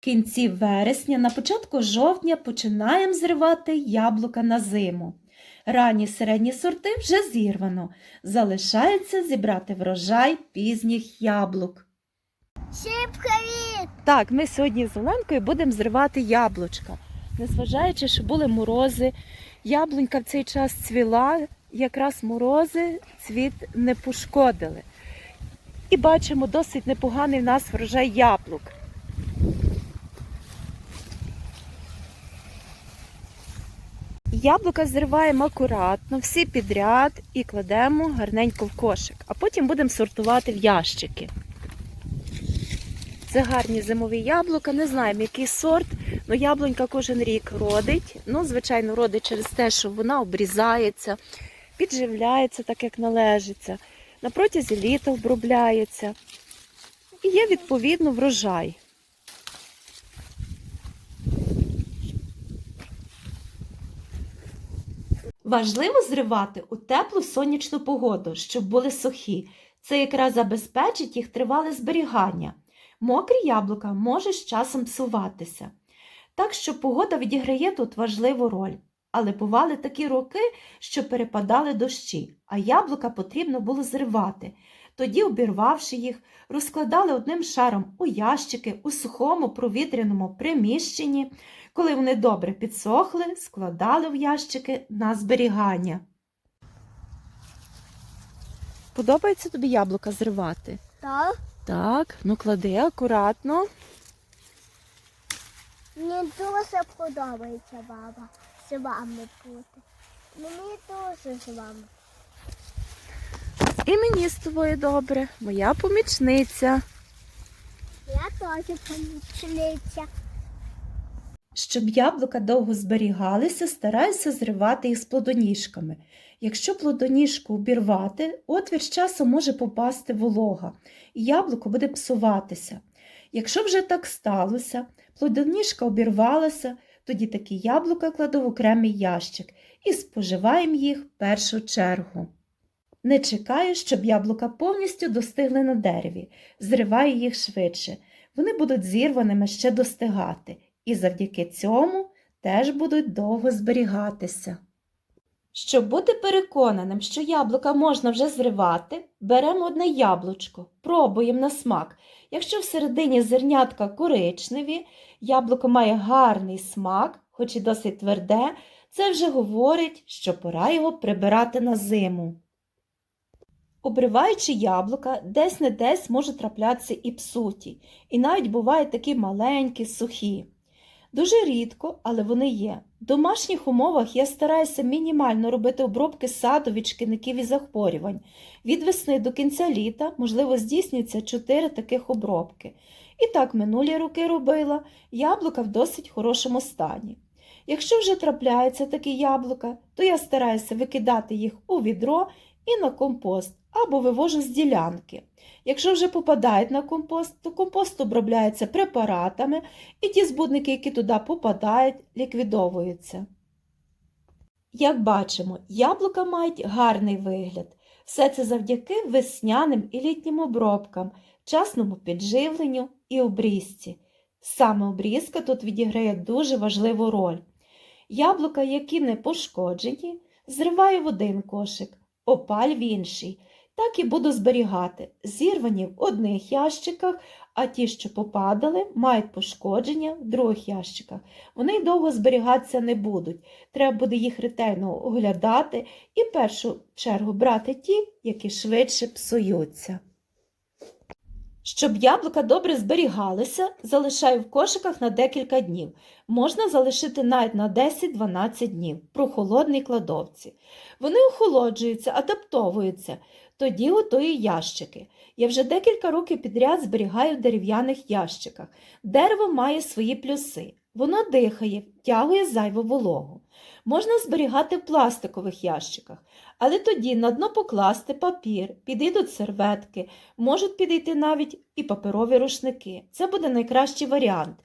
Кінці вересня, на початку жовтня починаємо зривати яблука на зиму. Ранні середні сорти вже зірвано. Залишається зібрати врожай пізніх яблук. Привіт! Так, ми сьогодні з Оленкою будемо зривати яблучка. Незважаючи, що були морози, яблунька в цей час цвіла, якраз морози цвіт не пошкодили. І бачимо досить непоганий в нас врожай яблук. Яблука зриваємо акуратно, всі підряд і кладемо гарненько в кошик, а потім будемо сортувати в ящики. Це гарні зимові яблука. Не знаємо, який сорт. Ну, яблунька кожен рік родить. Ну, звичайно, родить через те, що вона обрізається, підживляється так, як належиться. На протязі літа обробляється. І є відповідно врожай. Важливо зривати у теплу сонячну погоду, щоб були сухі. Це якраз забезпечить їх тривале зберігання. Мокрі яблука можуть з часом псуватися. Так що погода відіграє тут важливу роль. Але бували такі роки, що перепадали дощі, а яблука потрібно було зривати. Тоді, обірвавши їх, розкладали одним шаром у ящики у сухому провітряному приміщенні. Коли вони добре підсохли, складали в ящики на зберігання. Подобається тобі яблука зривати? Так, Так, ну клади акуратно. мені дуже подобається баба з вами бути. Мені дуже з вами. І мені з тобою добре, моя помічниця. Я теж помічниця. Щоб яблука довго зберігалися, стараюся зривати їх з плодоніжками. Якщо плодоніжку обірвати, отвір з часом може попасти волога, і яблуко буде псуватися. Якщо вже так сталося, плодоніжка обірвалася, тоді такі яблука кладу в окремий ящик і споживаємо їх в першу чергу. Не чекаю, щоб яблука повністю достигли на дереві, зриваю їх швидше. Вони будуть зірваними ще достигати, і завдяки цьому теж будуть довго зберігатися. Щоб бути переконаним, що яблука можна вже зривати, беремо одне яблучко, пробуємо на смак. Якщо всередині зернятка коричневі, яблуко має гарний смак, хоч і досить тверде, це вже говорить, що пора його прибирати на зиму. Обриваючи яблука, десь не десь можуть траплятися і псуті, і навіть бувають такі маленькі, сухі. Дуже рідко, але вони є. В домашніх умовах я стараюся мінімально робити обробки саду від шкідників і захворювань. Від весни до кінця літа, можливо, здійснюється 4 таких обробки. І так минулі роки робила, яблука в досить хорошому стані. Якщо вже трапляються такі яблука, то я стараюся викидати їх у відро і на компост або вивожу з ділянки. Якщо вже попадають на компост, то компост обробляється препаратами, і ті збудники, які туди попадають, ліквідовуються. Як бачимо, яблука мають гарний вигляд. Все це завдяки весняним і літнім обробкам, вчасному підживленню і обрізці. Саме обрізка тут відіграє дуже важливу роль. Яблука, які не пошкоджені, зриваю в один кошик, опаль в інший. Так і буду зберігати, зірвані в одних ящиках, а ті, що попадали, мають пошкодження в других ящиках. Вони довго зберігатися не будуть. Треба буде їх ретельно оглядати і в першу чергу брати ті, які швидше псуються. Щоб яблука добре зберігалися, залишаю в кошиках на декілька днів. Можна залишити навіть на 10-12 днів в прохолодній кладовці. Вони охолоджуються, адаптовуються. Тоді готую ящики. Я вже декілька років підряд зберігаю в дерев'яних ящиках. Дерево має свої плюси. Воно дихає, втягує зайву вологу. Можна зберігати в пластикових ящиках, але тоді на дно покласти папір, підійдуть серветки, можуть підійти навіть і паперові рушники. Це буде найкращий варіант.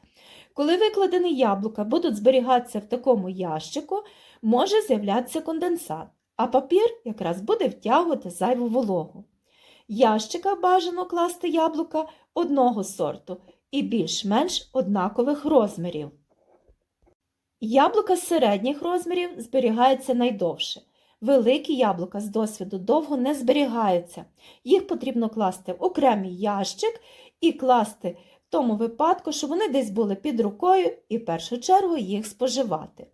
Коли викладені яблука будуть зберігатися в такому ящику, може з'являтися конденсат а папір якраз буде втягувати зайву вологу. Ящика бажано класти яблука одного сорту і більш-менш однакових розмірів. Яблука середніх розмірів зберігаються найдовше. Великі яблука з досвіду довго не зберігаються. Їх потрібно класти в окремий ящик і класти в тому випадку, що вони десь були під рукою і в першу чергу їх споживати.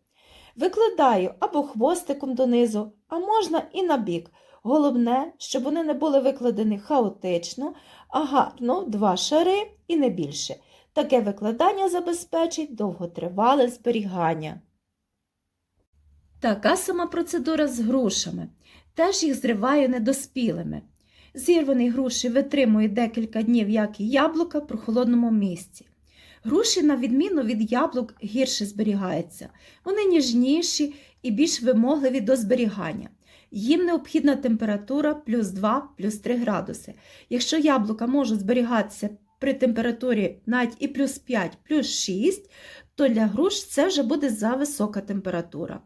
Викладаю або хвостиком донизу, а можна і на бік. Головне, щоб вони не були викладені хаотично, а гарно два шари і не більше. Таке викладання забезпечить довготривале зберігання. Така сама процедура з грушами. Теж їх зриваю недоспілими. Зірвані груші витримую декілька днів, як і яблука в прохолодному місці. Груші, на відміну від яблук, гірше зберігаються. Вони ніжніші і більш вимогливі до зберігання. Їм необхідна температура плюс 2 плюс 3 градуси. Якщо яблука можуть зберігатися при температурі навіть і плюс 5 плюс 6, то для груш це вже буде за висока температура.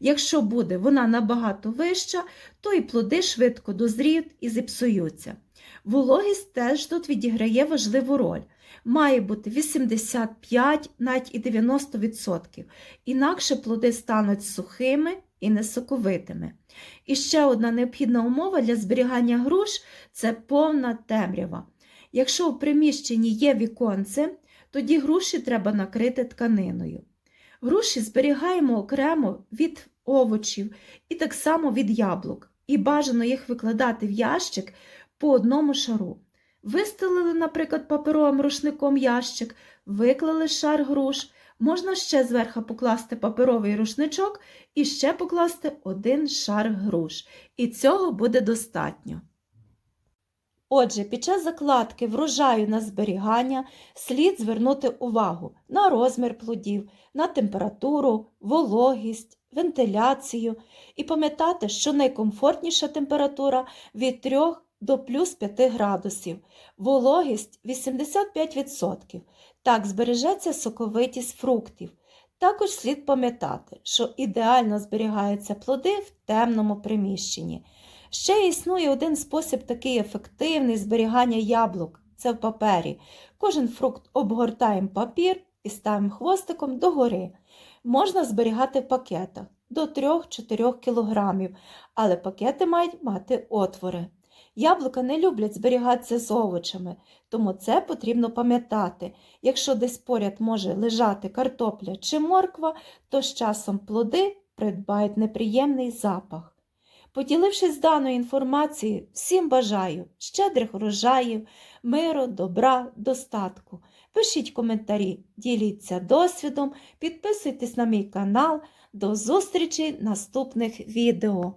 Якщо буде вона набагато вища, то і плоди швидко дозріють і зіпсуються. Вологість теж тут відіграє важливу роль. Має бути 85, навіть і 90%. Інакше плоди стануть сухими і несоковитими. І ще одна необхідна умова для зберігання груш це повна темрява. Якщо в приміщенні є віконце, тоді груші треба накрити тканиною. Груші зберігаємо окремо від овочів і так само від яблук, і бажано їх викладати в ящик по одному шару. Вистелили, наприклад, паперовим рушником ящик, виклали шар груш, можна ще зверху покласти паперовий рушничок і ще покласти один шар груш. І цього буде достатньо. Отже, під час закладки врожаю на зберігання слід звернути увагу на розмір плодів, на температуру, вологість, вентиляцію і пам'ятати, що найкомфортніша температура від 3 до плюс 5 градусів, вологість 85%. Так збережеться соковитість фруктів. Також слід пам'ятати, що ідеально зберігаються плоди в темному приміщенні. Ще існує один спосіб такий ефективний зберігання яблук це в папері. Кожен фрукт обгортаємо папір і ставимо хвостиком догори. Можна зберігати в пакетах до 3-4 кг, але пакети мають мати отвори. Яблука не люблять зберігатися з овочами, тому це потрібно пам'ятати. Якщо десь поряд може лежати картопля чи морква, то з часом плоди придбають неприємний запах. Поділившись даною інформацією, всім бажаю щедрих урожаїв, миру, добра, достатку. Пишіть коментарі, діліться досвідом, підписуйтесь на мій канал. До зустрічі наступних відео!